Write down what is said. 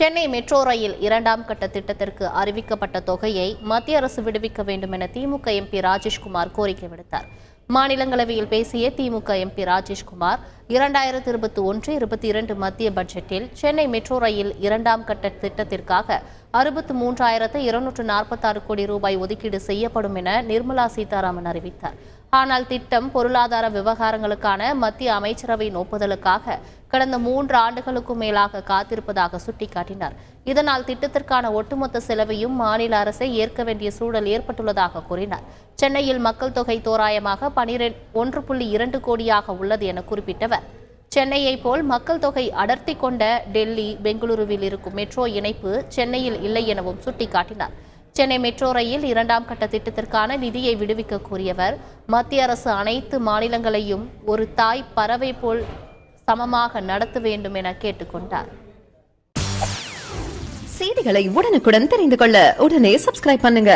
Chennai metro rail இரண்டாம் கட்ட திட்டத்திற்கு அறிவிக்கப்பட்ட தொகையை மத்திய அரசு விடுவிக்க வேண்டும் என திமுக எம்பி ராஜேஷ்குமார் கோரிக்கை விடுத்தார். மாநிலங்களவையில் பேசிய திமுக எம்பி ராஜேஷ்குமார் இரண்டாயிரத்தி இருபத்தி ஒன்று இருபத்தி இரண்டு மத்திய பட்ஜெட்டில் சென்னை மெட்ரோ ரயில் இரண்டாம் கட்ட திட்டத்திற்காக அறுபத்து மூன்றாயிரத்து இருநூற்று நாற்பத்தாறு கோடி ரூபாய் ஒதுக்கீடு செய்யப்படும் என நிர்மலா சீதாராமன் அறிவித்தார். ஆனால் திட்டம் பொருளாதார விவகாரங்களுக்கான மத்திய அமைச்சரவையின் ஒப்புதலுக்காக கடந்த மூன்று ஆண்டுகளுக்கும் மேலாக காத்திருப்பதாக சுட்டிக்காட்டினார். இதனால் திட்டத்திற்கான ஒட்டுமொத்த செலவையும் மாநில அரசை ஏற்க வேண்டிய சூழல் ஏற்பட்டுள்ளதாக கூறினார். சென்னையில் மக்கள் தொகை தோராயமாக பனிரெண்டு ஒன்று புள்ளி இரண்டு கோடியாக உள்ளது என குறிப்பிட்டவர். சென்னையைப் போல் மக்கள் தொகை அடர்த்தி கொண்ட டெல்லி பெங்களூருவில் இருக்கும் மெட்ரோ இணைப்பு சென்னையில் இல்லை எனவும் சுட்டிக்காட்டினார். சென்னை மெட்ரோ ரயில் இரண்டாம் கட்ட திட்டத்திற்கான நிதியை விடுவிக்க கூறியவர் மத்திய அரசு அனைத்து மாநிலங்களையும் ஒரு தாய் பறவை போல் சமமாக நடத்த வேண்டும் என கேட்டுக்கொண்டார் செய்திகளை உடனுக்குடன் தெரிந்து கொள்ள உடனே சப்ஸ்கிரைப் பண்ணுங்க.